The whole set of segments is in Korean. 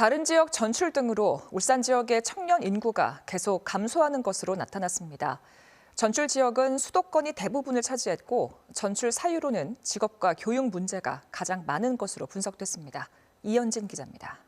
다른 지역 전출 등으로 울산 지역의 청년 인구가 계속 감소하는 것으로 나타났습니다. 전출 지역은 수도권이 대부분을 차지했고 전출 사유로는 직업과 교육 문제가 가장 많은 것으로 분석됐습니다. 이현진 기자입니다.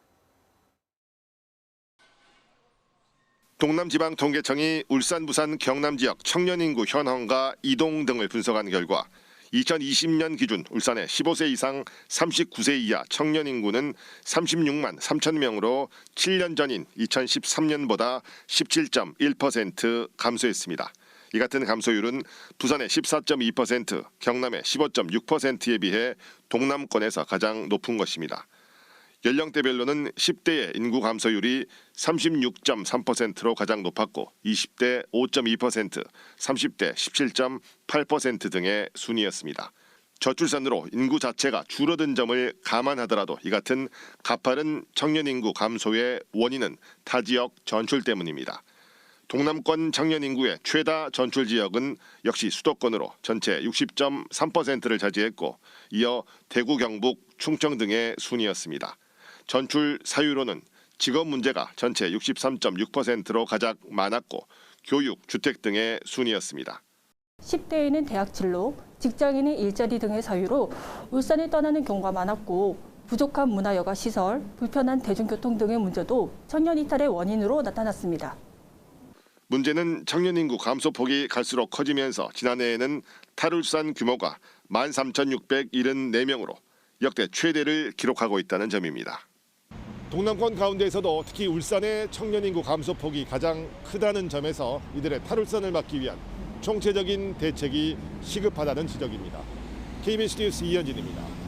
동남지방통계청이 울산, 부산, 경남 지역 청년 인구 현황과 이동 등을 분석한 결과 2020년 기준 울산의 15세 이상 39세 이하 청년 인구는 36만 3천 명으로 7년 전인 2013년보다 17.1% 감소했습니다. 이 같은 감소율은 부산의 14.2%, 경남의 15.6%에 비해 동남권에서 가장 높은 것입니다. 연령대별로는 10대의 인구 감소율이 36.3%로 가장 높았고 20대 5.2%, 30대 17.8% 등의 순이었습니다. 저출산으로 인구 자체가 줄어든 점을 감안하더라도 이 같은 가파른 청년 인구 감소의 원인은 타 지역 전출 때문입니다. 동남권 청년 인구의 최다 전출 지역은 역시 수도권으로 전체 60.3%를 차지했고 이어 대구, 경북, 충청 등의 순이었습니다. 전출 사유로는 직업 문제가 전체 63.6%로 가장 많았고 교육, 주택 등의 순이었습니다. 10대에는 대학 진로, 직장인은 일자리 등의 사유로 울산을 떠나는 경우가 많았고 부족한 문화여가 시설, 불편한 대중교통 등의 문제도 청년 이탈의 원인으로 나타났습니다. 문제는 청년 인구 감소 폭이 갈수록 커지면서 지난해에는 탈울산 규모가 13,674명으로 역대 최대를 기록하고 있다는 점입니다. 동남권 가운데에서도 특히 울산의 청년 인구 감소폭이 가장 크다는 점에서 이들의 탈울산을 막기 위한 총체적인 대책이 시급하다는 지적입니다. KBS 뉴스 이현진입니다.